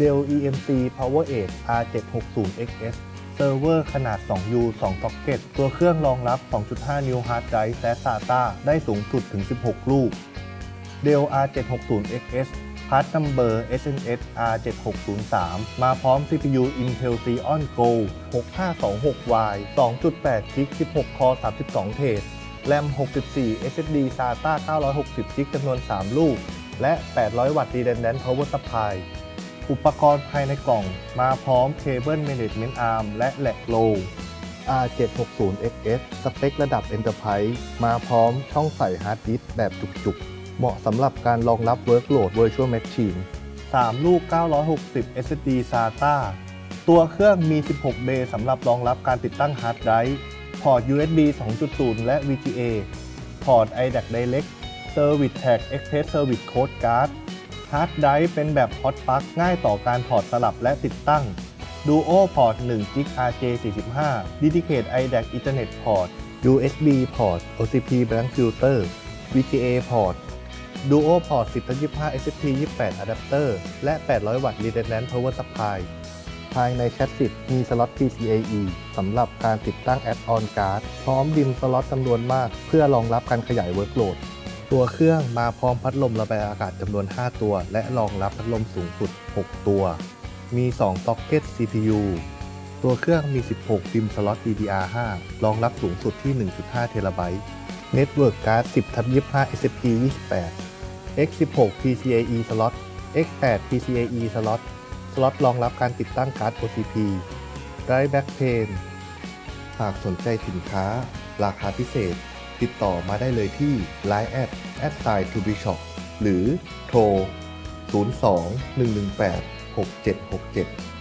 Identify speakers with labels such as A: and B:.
A: Dell EMC PowerEdge R760XS เซิร์ฟเวอร์ขนาด 2U 2 Socket ตัวเครื่องรองรับ 2.5 นิ้วฮาร์ดไดรฟ์และ SATA ได้สูงสุดถึง 16 ลูก Dell R760XS Part Number SNS R7603 มาพร้อม CPU Intel Xeon Go 6526Y 2.8 g 16 Core 32 เทรด RAM 64 SSD SATA 960 g จำนวน 3 ลูก และ 800 วัตต์ Redundant Power Supply อุปกรณ์ภายในกล่อง มาพร้อม Cable Management Arm และ Lag Low R760XS สเปคระดับ Enterprise มาพร้อมช่องใส่ฮาร์ดดิสก์แบบจุกๆ เหมาะสำหรับการรองรับ Workload Virtual Machine 3 ลูก 960 SSD SATA ตัวเครื่องมี 16 เบย์สำหรับรองรับการติดตั้งฮาร์ดไดรฟ์พอร์ต USB 2.0 และ VGA พอร์ต iDAC Direct Service Tag Express Service Code Card ฮาร์ดไดรฟ์เป็นแบบ Hot Plug ง่ายต่อการถอดสลับและติดตั้ง Duo Port 1 g RJ45 Dedicate iDAC Ethernet Port USB Port OCP Blank Filter VGA Port Duo Port 1025 SFP 28 Adapter และ 800 วัตต์ Redundant Power Supply ภายในแชสซิสมีสล็อต PCIe สำหรับการติดตั้งแอดออนการ์ดพร้อมดิมสล็อตจำนวนมาก เพื่อรองรับการขยายเวิร์กโหลด ตัวเครื่องมาพร้อมพัดลมระบายอากาศจำนวน 5 ตัว และรองรับพัดลมสูงสุด 6 ตัว มี 2 ซ็อกเก็ต CPU ตัวเครื่องมี 16ดิมสล็อต DDR5 รองรับสูงสุดที่ 1.5 เทราไบต์ Network Card 10ทับ25 SFP 28 X16 PCIe สล็อต X8 PCIe สล็อต สล็อตรองรับการติดตั้งการ์ด OCP Drive Backplane หากสนใจสินค้า ราคาพิเศษ ติดต่อมาได้เลยที่ Line แอด at sign to be shop หรือโทร 02 118 6767